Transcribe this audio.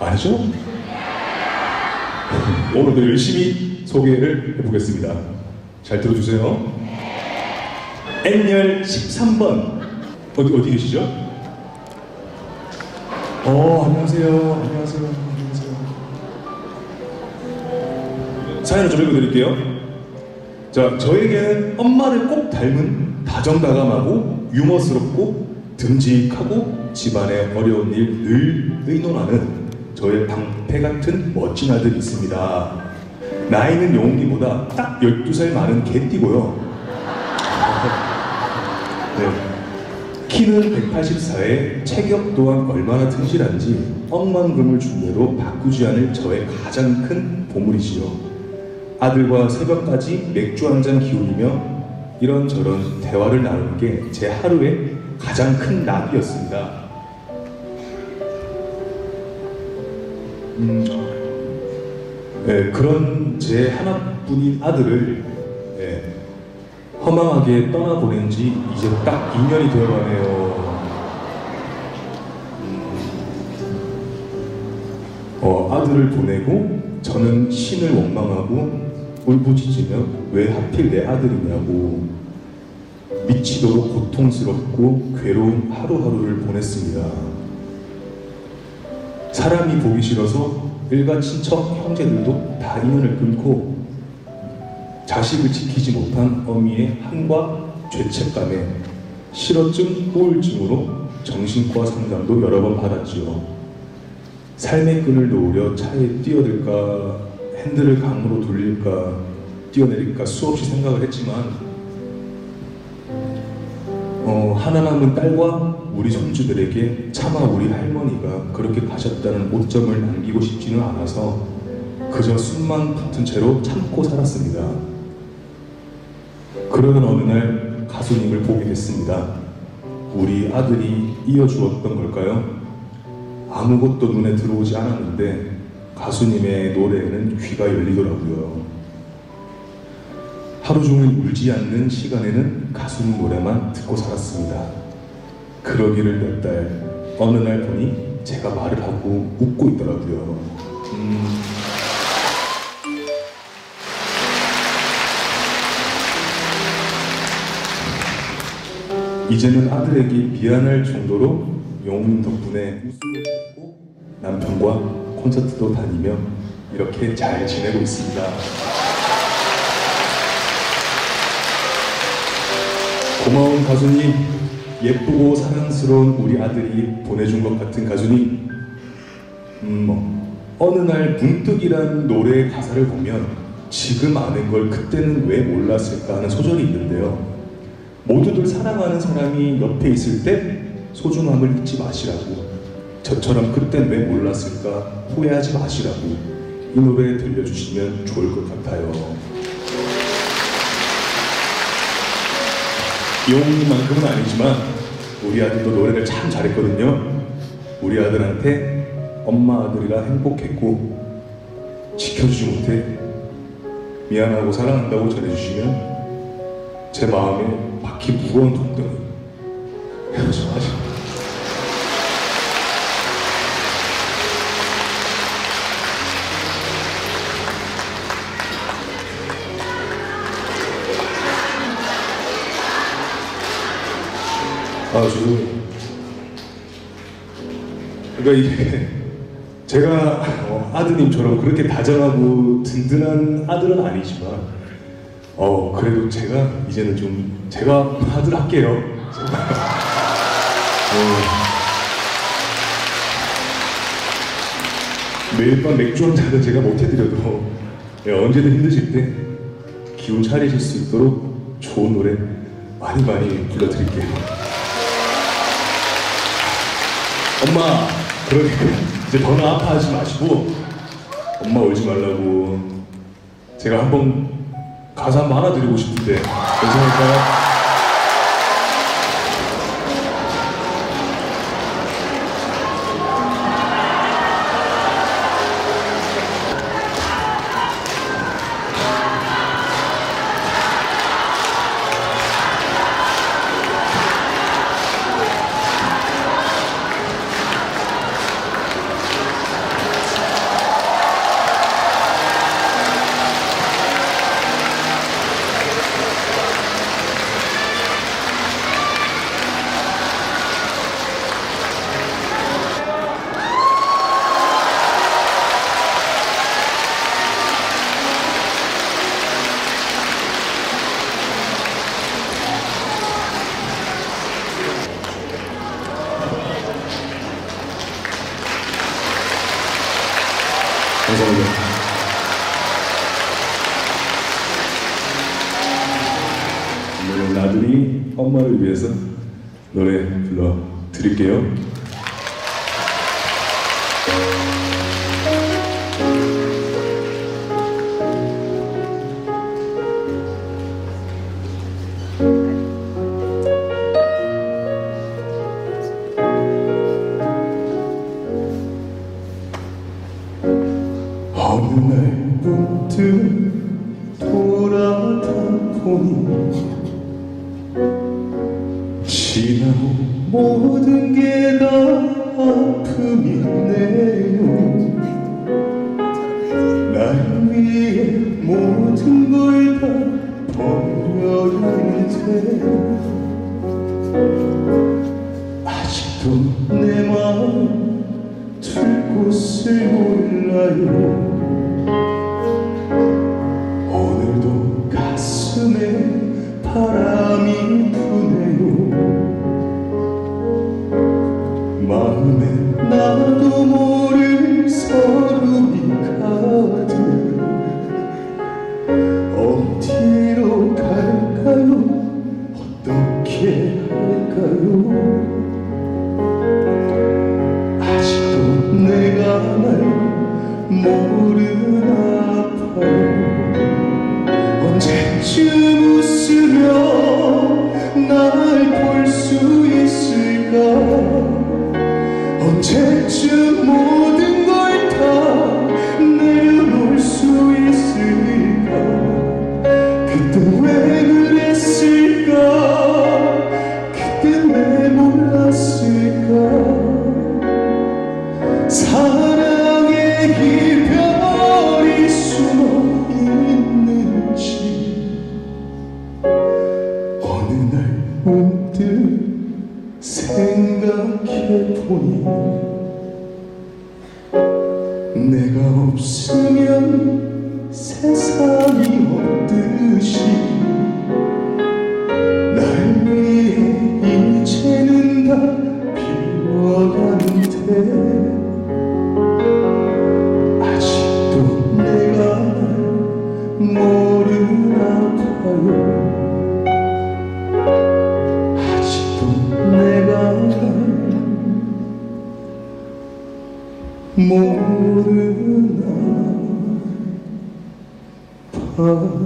아니죠? 오늘도 열심히 소개를 해보겠습니다. 잘 들어주세요. N열 13번 어디 어디 계시죠? 어 안녕하세요. 안녕하세요. 안녕하세요. 사연을 좀 읽어드릴게요. 자, 저에게는 엄마를 꼭 닮은 다정다감하고 유머스럽고 듬직하고 집안의 어려운 일 늘 의논하는 저의 방패 같은 멋진 아들이 있습니다. 나이는 용기보다 딱 12살 많은 개띠고요. 네. 키는 184에 체격 또한 얼마나 튼실한지 억만금을 준 대로 바꾸지 않을 저의 가장 큰 보물이지요. 아들과 새벽까지 맥주 한 잔 기울이며 이런저런 대화를 나누는 게 제 하루의 가장 큰 낙이었습니다. 음, 네, 그런 제 하나뿐인 아들을 네, 허망하게 떠나보낸 지 이제 딱 2년이 되어가네요. 어, 아들을 보내고 저는 신을 원망하고 울부짖으며 왜 하필 내 아들이냐고 미치도록 고통스럽고 괴로운 하루하루를 보냈습니다. 사람이 보기 싫어서 일가 친척 형제들도 다 인연을 끊고 자식을 지키지 못한 어미의 한과 죄책감에 실어증, 우울증으로 정신과 상담도 여러 번 받았지요. 삶의 끈을 놓으려 차에 뛰어들까 핸들을 강으로 돌릴까 뛰어내릴까 수없이 생각을 했지만 어, 하나 남은 딸과 우리 손주들에게 차마 우리 할머니가 그렇게 가셨다는 오점을 남기고 싶지는 않아서 그저 숨만 붙은 채로 참고 살았습니다. 그러던 어느 날 가수님을 보게 됐습니다. 우리 아들이 이어주었던 걸까요? 아무것도 눈에 들어오지 않았는데 가수님의 노래에는 귀가 열리더라고요. 하루 종일 울지 않는 시간에는 가수님 노래만 듣고 살았습니다. 그러기를 몇 달, 어느 날 보니 제가 말을 하고 웃고 있더라고요. 음, 이제는 아들에게 미안할 정도로 영웅 덕분에 웃음을 찾고 남편과 콘서트도 다니며 이렇게 잘 지내고 있습니다. 고마운 가수님, 예쁘고 사랑스러운 우리 아들이 보내준 것 같은 가수님, 음, 뭐, 어느 날 문득이란 노래의 가사를 보면 지금 아는 걸 그때는 왜 몰랐을까 하는 소절이 있는데요. 모두들 사랑하는 사람이 옆에 있을 때 소중함을 잊지 마시라고 저처럼 그땐 왜 몰랐을까 후회하지 마시라고 이 노래 들려주시면 좋을 것 같아요. 이용님만큼은 아니지만 우리 아들도 노래를 참 잘했거든요. 우리 아들한테 엄마 아들이라 행복했고 지켜주지 못해 미안하고 사랑한다고 전해주시면 제 마음에 바퀴 무거운 동등이 헤어져 하시 아주 그러니까 이게 제가 어, 아드님처럼 그렇게 다정하고 든든한 아들은 아니지만 어 그래도 제가 이제는 좀 제가 아들 할게요. 어, 매일 밤 맥주 한 잔은 제가 못 해드려도 예, 언제든 힘드실 때 기운 차리실 수 있도록 좋은 노래 많이 많이 불러드릴게요. 엄마 그러게. 이제 더는 아파하지 마시고. 엄마 울지 말라고. 제가 한번 가사 한번 하나 드리고 싶은데. 괜찮을까요? 나들이 엄마를 위해서 노래 불러 드릴게요. 모든 게 다 아픔이네요. 날 위해 모든 걸 다 버려야 할테 아직도 내 마음 둘 곳을 몰라요. 오늘도 가슴에 바람이 부네요 마음에 나도 모를 서름이 가득. 어디로 갈까요? 어떻게 할까요? 아직도 내가 날 모르나 봐요. 언제쯤 웃으 없으면 세상이 없듯이 날 위해 이제는 다 비워가는데 아직도 내가 날 모르나 봐요. 아직도 내가 날 모르나 봐요